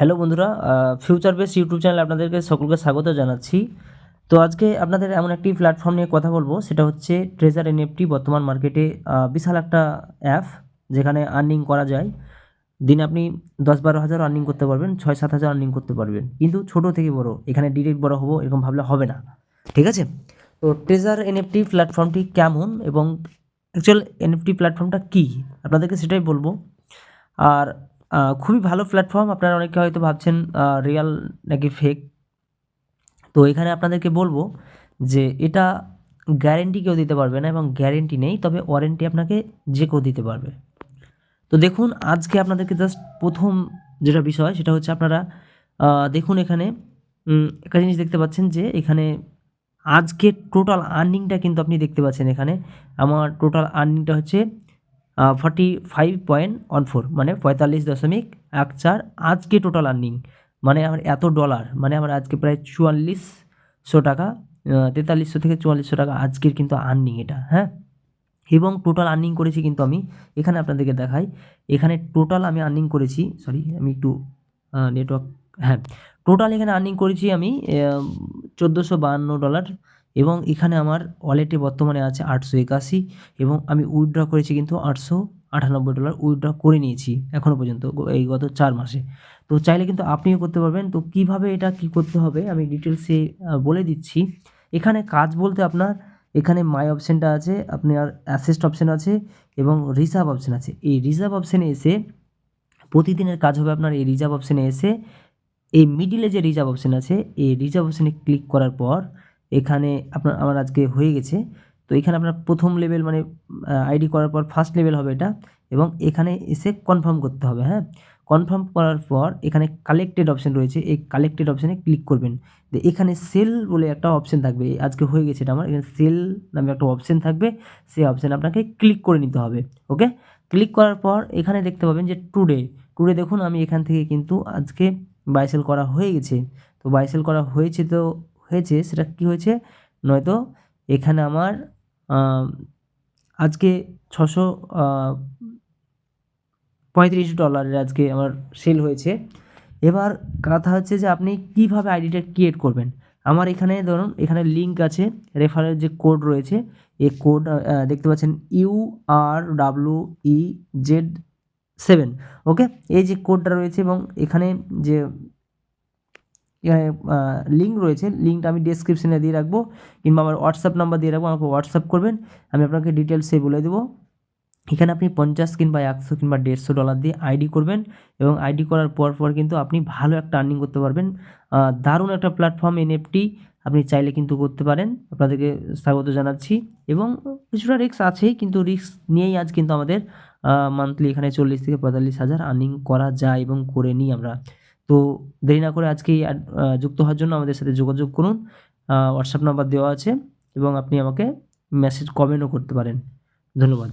Hello বন্ধুরা future base YouTube চ্যানেলে আপনাদেরকে সকলকে স্বাগত জানাচ্ছি। তো আজকে আপনাদের এমন একটি প্ল্যাটফর্ম নিয়ে কথা বলব, সেটা হচ্ছে ট্রেজার এনএফটি বর্তমান মার্কেটে বিশাল একটা অ্যাপ যেখানে আর্নিং করা যায়। দিনে আপনি দশ বারো হাজার আর্নিং করতে পারবেন, ছয় সাত হাজার আর্নিং করতে পারবেন। কিন্তু ছোট থেকে বড়, এখানে ডিরেক্ট বড় হব, এরকম ভাবলে হবে না। ঠিক আছে? তো ট্রেজার এনএফটি প্ল্যাটফর্মটি কেমন এবং অ্যাকচুয়াল এনএফটি প্ল্যাটফর্মটা কী? আপনাদেরকে সেটাই বলব। আর খুবই ভালো প্ল্যাটফর্ম আপনারা অনেকে হয়তো ভাবছেন রিয়াল নাকি ফেক তো এখানে আপনাদেরকে বলব যে এটা গ্যারেন্টি কেউ দিতে পারবে না এবং গ্যারেন্টি নেই, তবে ওয়ারেন্টি আপনাকে যে কেউ দিতে পারবে। তো দেখুন, আজকে আপনাদেরকে জাস্ট প্রথম যেটা বিষয়, সেটা হচ্ছে আপনারা দেখুন এখানে একটা জিনিস দেখতে পাচ্ছেন যে এখানে আজকে টোটাল আর্নিংটা কিন্তু আপনি দেখতে পাচ্ছেন এখানে। আমার টোটাল আর্নিংটা হচ্ছে forty five point one four মানে পঁয়তাল্লিশ দশমিক এক চার আজকে টোটাল আর্নিং মানে আমার এত ডলার মানে আমার আজকে প্রায় চুয়াল্লিশশো টাকা তেতাল্লিশশো থেকে চুয়াল্লিশশো টাকা আজকের কিন্তু আর্নিং এটা হ্যাঁ? এবং টোটাল আর্নিং করেছি কিন্তু আমি, এখানে আপনাদেরকে দেখাই, এখানে টোটাল আমি আর্নিং করেছি সরি আমি একটু নেটওয়ার্ক হ্যাঁ টোটাল এখানে আর্নিং করেছি আমি চোদ্দোশো বাহান্ন ডলার এবং এখানে আমার ওয়ালেটে বর্তমানে আছে আটশো একাশি এবং আমি উইথড্র করেছি কিন্তু আটশো আটানব্বই ডলার উইথড্র করে নিয়েছি এখনও পর্যন্ত এই গত চার মাসে। তো চাইলে কিন্তু আপনিও করতে পারবেন। তো কীভাবে এটা কি করতে হবে আমি ডিটেলসে বলে দিচ্ছি। এখানে কাজ বলতে আপনার এখানে মাই অপশানটা আছে আপনার অ্যাসেস্ট অপশান আছে এবং রিজার্ভ অপশান আছে। এই রিজার্ভ অপশানে এসে প্রতিদিনের কাজ হবে আপনার এই রিজার্ভ অপশানে এসে এই মিডিলে যে রিজার্ভ অপশান আছে, এই রিজার্ভ অপশানে ক্লিক করার পর এখানে আপনার, আমার আজকে হয়ে গেছে। তো এখানে আপনার প্রথম লেভেল মানে আইডি করার পর ফার্স্ট লেভেল হবে এটা এবং এখানে এসে কনফার্ম করতে হবে হ্যাঁ? কনফার্ম করার পর এখানে কালেক্টেড অপশান রয়েছে, এই কালেক্টেড অপশানে ক্লিক করবেন। এখানে সেল বলে একটা অপশান থাকবে আজকে হয়ে গেছে এটা আমার, এখানে সেল নামে একটা অপশান থাকবে, সেই অপশানে আপনাকে ক্লিক করে নিতে হবে ওকে ক্লিক করার পর এখানে দেখতে পাবেন যে টুডে টুডে দেখুন আমি এখান থেকে কিন্তু আজকে বাইসেল করা হয়ে গেছে। তো বাইসেল করা হয়েছে তো হয়েছে, সেটা কি হয়েছে? নয়তো এখানে আমার আজকে ছশো পঁয়ত্রিশ ডলারের আজকে আমার সেল হয়েছে। এবার কথা হচ্ছে যে আপনি কীভাবে আইডিটা ক্রিয়েট করবেন? আমার এখানে ধরুন, এখানে লিঙ্ক আছে রেফারের যে কোড রয়েছে, এই কোড দেখতে পাচ্ছেন U R W E Z seven okay এই যে কোডটা রয়েছে এবং এখানে যে এখানে লিঙ্ক রয়েছে। লিঙ্কটা আমি ডেসক্রিপশনে দিয়ে রাখব, কিংবা আমার হোয়াটসঅ্যাপ নাম্বার দিয়ে রাখব, আমাকে হোয়াটসঅ্যাপ করবেন, আমি আপনাকে ডিটেলসে বলে দেবো। এখানে আপনি পঞ্চাশ কিংবা একশো কিংবা দেড়শো ডলার দিয়ে আইডি করবেন, এবং আইডি করার পর পর কিন্তু আপনি ভালো একটা আর্নিং করতে পারবেন। দারুণ একটা প্ল্যাটফর্ম এনএফটি আপনি চাইলে কিন্তু করতে পারেন। আপনাদেরকে স্বাগত জানাচ্ছি, এবং কিছুটা রিস্ক আছেই, কিন্তু রিস্ক নিয়েই আজ কিন্তু আমাদের মান্থলি এখানে চল্লিশ থেকে পঁয়তাল্লিশ হাজার আর্নিং করা যায় এবং করে নিই আমরা। তো দেরি না করে আজকে এই ad- আহ, যুক্ত হওয়ার জন্য আমাদের সাথে যোগাযোগ করুন। হোয়াটসঅ্যাপ নাম্বার দেওয়া আছে এবং আপনি আমাকে মেসেজ কমেন্টও করতে পারেন। ধন্যবাদ।